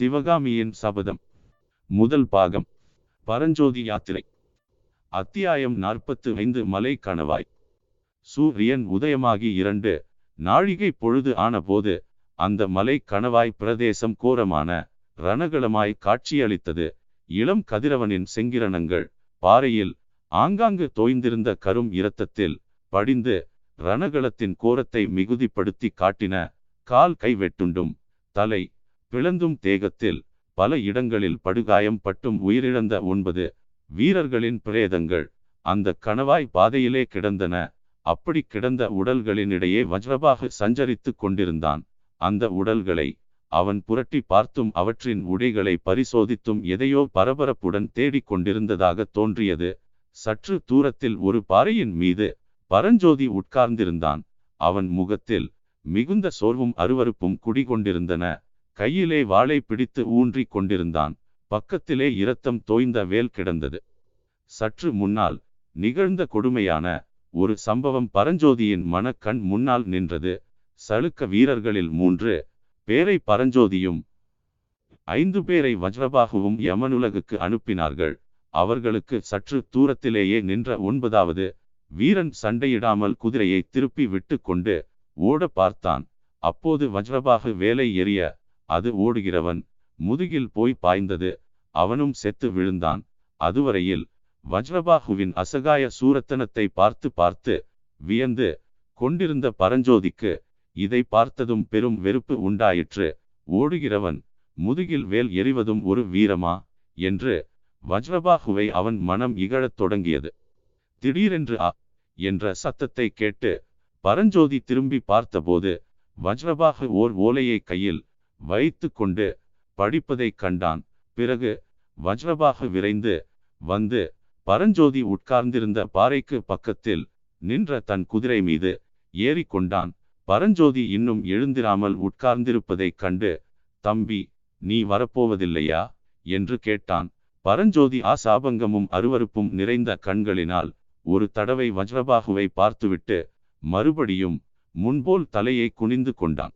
சிவகாமியின் சபதம். முதல் பாகம். பரஞ்சோதி யாத்திரை. அத்தியாயம் நாற்பத்து ஐந்து மலை கணவாய். சூரியன் உதயமாகி இரண்டு நாழிகை பொழுது ஆனபோது அந்த மலை கணவாய் பிரதேசம் கோரமான ரணகளமாய் காட்சியளித்தது. இளம் கதிரவனின் செங்கிரணங்கள் பாறையில் ஆங்காங்கு தோய்ந்திருந்த கரும் இரத்தத்தில் படிந்து ரணகளத்தின் கோரத்தை மிகுதிப்படுத்தி காட்டின கால் கை வெட்டுண்டும் தலை பிளந்தும் தேகத்தில் பல இடங்களில் படுகாயம் பட்டும் உயிரிழந்த ஒன்பது வீரர்களின் பிரேதங்கள் அந்த கணவாய் பாதையிலே கிடந்தன. அப்படி கிடந்த உடல்களினிடையே வஜ்ரபாக சஞ்சரித்து கொண்டிருந்தான். அந்த உடல்களை அவன் புரட்டி பார்த்தும் அவற்றின் உடைகளை பரிசோதித்தும் எதையோ பரபரப்புடன் தேடிக் கொண்டிருந்ததாக தோன்றியது. சற்று தூரத்தில் ஒரு பாறையின் மீது பரஞ்சோதி உட்கார்ந்திருந்தான். அவன் முகத்தில் மிகுந்த சோர்வும் அருவருப்பும் குடிகொண்டிருந்தன. கையிலே வாளை பிடித்து ஊன்றிக் கொண்டிருந்தான். பக்கத்திலே இரத்தம் தோய்ந்த வேல் கிடந்தது. சற்று முன்னால் நிகழ்ந்த கொடுமையான ஒரு சம்பவம் பரஞ்சோதியின் மனக்கண் முன்னால் நின்றது. சளுக்க வீரர்களில் மூன்று பேரை பரஞ்சோதியும் ஐந்து பேரை வஜ்ரபாகுவும் யமனுலகுக்கு அனுப்பினார்கள். அவர்களுக்கு சற்று தூரத்திலேயே நின்ற ஒன்பதாவது வீரன் சண்டையிடாமல் குதிரையை திருப்பி விட்டு கொண்டு ஓட பார்த்தான். அப்போது வஜ்ரபாகு வேலை எரிய அது ஓடுகிறவன் முதுகில் போய் பாய்ந்தது. அவனும் செத்து விழுந்தான். அதுவரையில் வஜ்ரபாகுவின் அசகாய சூரத்தனத்தை பார்த்து பார்த்து வியந்து கொண்டிருந்த பரஞ்சோதிக்கு இதை பார்த்ததும் பெரும் வெறுப்பு உண்டாயிற்று. ஓடுகிறவன் முதுகில் வேல் எறிவதும் ஒரு வீரமா என்று வஜ்ரபாகுவை அவன் மனம் இகழத் தொடங்கியது. திடீரென்று அ என்ற சத்தத்தை கேட்டு பரஞ்சோதி திரும்பி பார்த்தபோது வஜ்ரபாகு ஓர் ஓலையை கையில் வைத்து கொண்டு படிப்பதைக் கண்டான். பிறகு வஜ்ரபாகு விரைந்து வந்து பரஞ்சோதி உட்கார்ந்திருந்த பாறைக்கு பக்கத்தில் நின்ற தன் குதிரை மீது ஏறிக்கொண்டான் பரஞ்சோதி இன்னும் எழுந்திராமல் உட்கார்ந்திருப்பதைக் கண்டு தம்பி நீ வரப்போவதில்லையா? என்று கேட்டான். பரஞ்சோதி ஆசாபங்கமும் அருவருப்பும் நிறைந்த கண்களினால் ஒரு தடவை வஜ்ரபாகுவை பார்த்துவிட்டு மறுபடியும் முன்போல் தலையை குனிந்து கொண்டான்.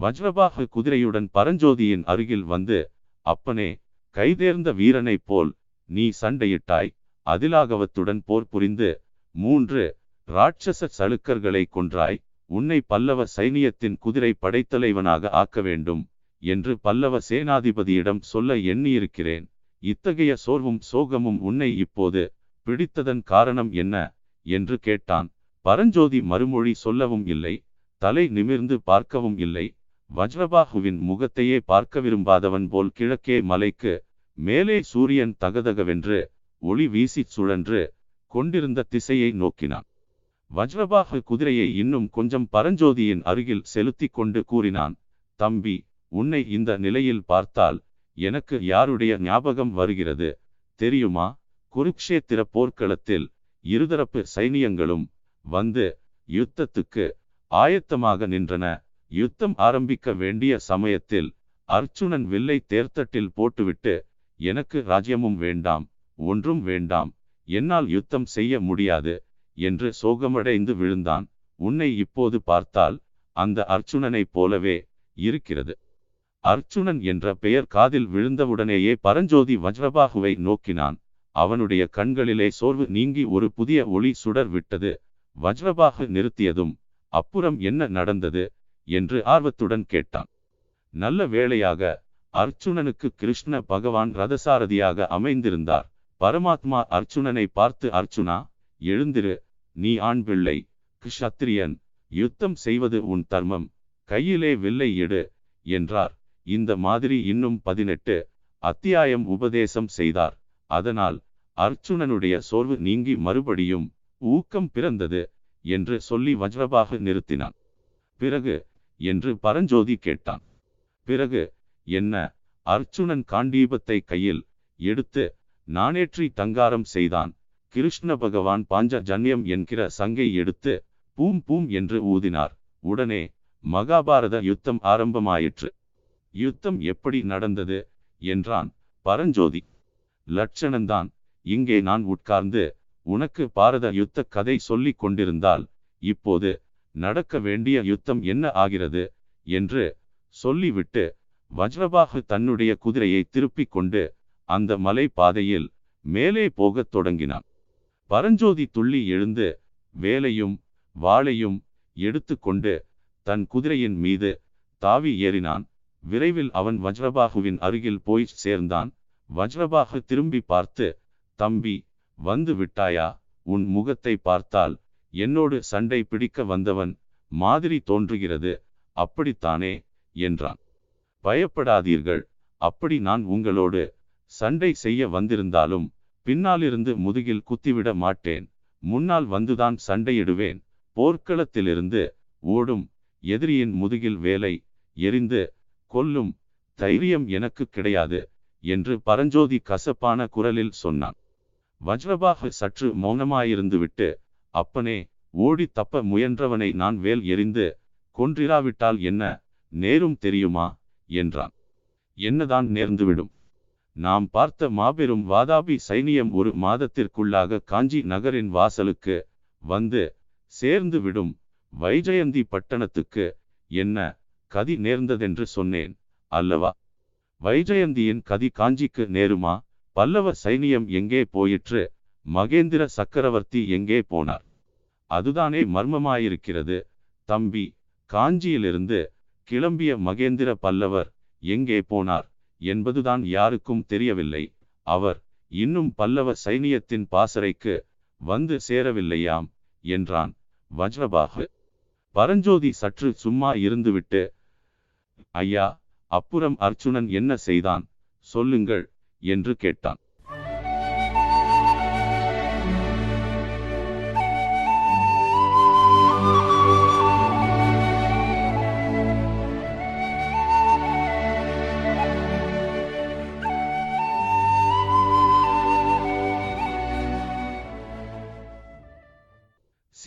வஜ்ரபாகு குதிரையுடன் பரஞ்சோதியின் அருகில் வந்து அப்பனே கைதேர்ந்த வீரனைப் போல் நீ சண்டையிட்டாய். அதிலாகவத்துடன் போர் புரிந்து மூன்று ராட்சச சலுக்கர்களை கொன்றாய். உன்னை பல்லவ சைனியத்தின் குதிரை படைத்தலைவனாக ஆக்க வேண்டும் என்று பல்லவ சேனாதிபதியிடம் சொல்ல எண்ணியிருக்கிறேன். இத்தகைய சோர்வும் சோகமும் உன்னை இப்போது பிடித்ததன் காரணம் என்ன? என்று கேட்டான். பரஞ்சோதி மறுமொழி சொல்லவும் இல்லை தலை நிமிர்ந்து பார்க்கவும் இல்லை. வஜ்ரபாகுவின் முகத்தையே பார்க்க விரும்பாதவன் போல் கிழக்கே மலைக்கு மேலே சூரியன் தகதகவென்று ஒளி வீசி சுழன்று கொண்டிருந்த திசையை நோக்கினான். வஜ்ரபாகு குதிரையை இன்னும் கொஞ்சம் பரஞ்சோதியின் அருகில் செலுத்தி கொண்டு கூறினான் தம்பி உன்னை இந்த நிலையில் பார்த்தால் எனக்கு யாருடைய ஞாபகம் வருகிறது? தெரியுமா? குருக்ஷேத்திர போர்க்களத்தில் இருதரப்பு சைனியங்களும் வந்து யுத்தத்துக்கு ஆயத்தமாக நின்றன. யுத்தம் ஆரம்பிக்க வேண்டிய சமயத்தில் அர்ச்சுனன் வில்லை தேர்த்தட்டில் போட்டுவிட்டு எனக்கு ராஜ்யமும் வேண்டாம் ஒன்றும் வேண்டாம் என்னால் யுத்தம் செய்ய முடியாது என்று சோகமடைந்து விழுந்தான். உன்னை இப்போது பார்த்தால் அந்த அர்ச்சுனனைப் போலவே இருக்கிறது. அர்ச்சுனன் என்ற பெயர் காதில் விழுந்தவுடனேயே பரஞ்சோதி வஜ்ரபாகுவை நோக்கினான். அவனுடைய கண்களிலே சோர்வு நீங்கி ஒரு புதிய ஒளி சுடர் விட்டது வஜ்ரபாகு நிறுத்தியதும் அப்புறம் என்ன நடந்தது? என்று ஆர்வத்துடன் கேட்டான். நல்ல வேளையாக அர்ச்சுனனுக்கு கிருஷ்ண பகவான் ரதசாரதியாக அமைந்திருந்தார். பரமாத்மா அர்ச்சுனனை பார்த்து அர்ச்சுனா எழுந்திரு. நீ ஆண் பிள்ளை கிஷத்திரியன். யுத்தம் செய்வது உன் தர்மம். கையிலே வில்லை எடு என்றார். இந்த மாதிரி இன்னும் பதினெட்டு அத்தியாயம் உபதேசம் செய்தார். அதனால் அர்ச்சுனனுடைய சோர்வு நீங்கி மறுபடியும் ஊக்கம் பிறந்தது என்று சொல்லி வஜ்ரபாக நிறுத்தினான். பிறகு என்று பரஞ்சோதி கேட்டான். பிறகு என்ன அர்ச்சுனன் காண்டீபத்தை கையில் எடுத்து நானேற்றி தங்காரம் செய்தான். கிருஷ்ண பகவான் பாஞ்ச ஜன்யம் என்கிற சங்கை எடுத்து பூம் பூம் என்று ஊதினார். உடனே மகாபாரத யுத்தம் ஆரம்பமாயிற்று. யுத்தம் எப்படி நடந்தது? என்றான் பரஞ்சோதி. லட்சணந்தான் இங்கே நான் உட்கார்ந்து உனக்கு பாரத யுத்த கதை சொல்லிக் கொண்டிருந்தால் இப்போது நடக்க வேண்டிய யுத்தம் என்ன ஆகிறது என்று சொல்லிவிட்டு வஜ்ரபாகு தன்னுடைய குதிரையை திருப்பிக் கொண்டு அந்த மலை பாதையில் மேலே போகத் தொடங்கினான். பரஞ்சோதி துள்ளி எழுந்து வேலையும் வாளையும் எடுத்துக்கொண்டு தன் குதிரையின் மீது தாவி ஏறினான். விரைவில் அவன் வஜ்ரபாகுவின் அருகில் போய் சேர்ந்தான். வஜ்ரபாகு திரும்பி பார்த்து தம்பி வந்து விட்டாயா? உன் முகத்தை பார்த்தால் என்னோடு சண்டை பிடிக்க வந்தவன் மாதிரி தோன்றுகிறது அப்படித்தானே? என்றான். பயப்படாதீர்கள் அப்படி நான் உங்களோடு சண்டை செய்ய வந்திருந்தாலும் பின்னாலிருந்து முதுகில் குத்திவிட மாட்டேன் முன்னால் வந்துதான் சண்டையிடுவேன் போர்க்களத்திலிருந்து ஓடும் எதிரியின் முதுகில் வேலை எரிந்து கொல்லும் தைரியம் எனக்கு கிடையாது என்று பரஞ்சோதி கசப்பான குரலில் சொன்னான். வஜ்ரபாகு சற்று மௌனமாயிருந்துவிட்டு அப்பனே ஓடி தப்ப முயன்றவனை நான் வேல் எறிந்து கொன்றிராவிட்டால் என்ன? நேரும் தெரியுமா? என்றான். என்னதான் நேர்ந்துவிடும். நாம் பார்த்த மாபெரும் வாதாபி சைனியம் ஒரு மாதத்திற்குள்ளாக காஞ்சி நகரின் வாசலுக்கு வந்து சேர்ந்து விடும் வைஜயந்தி பட்டணத்துக்கு என்ன கதி நேர்ந்ததென்று சொன்னேன் அல்லவா? வைஜயந்தியின் கதி காஞ்சிக்கு நேருமா? பல்லவ சைனியம் எங்கே போயிற்று? மகேந்திர சக்கரவர்த்தி எங்கே போனார்? அதுதானே மர்மமாயிருக்கிறது. தம்பி காஞ்சியிலிருந்து கிளம்பிய மகேந்திர பல்லவர் எங்கே போனார் என்பதுதான் யாருக்கும் தெரியவில்லை. அவர் இன்னும் பல்லவ சைனியத்தின் பாசறைக்கு வந்து சேரவில்லையாம் என்றான் வஜ்ரபாகு பரஞ்சோதி சற்று சும்மா இருந்துவிட்டு ஐயா அப்புறம் அர்ச்சுனன் என்ன செய்தான்? சொல்லுங்கள் என்று கேட்டான்.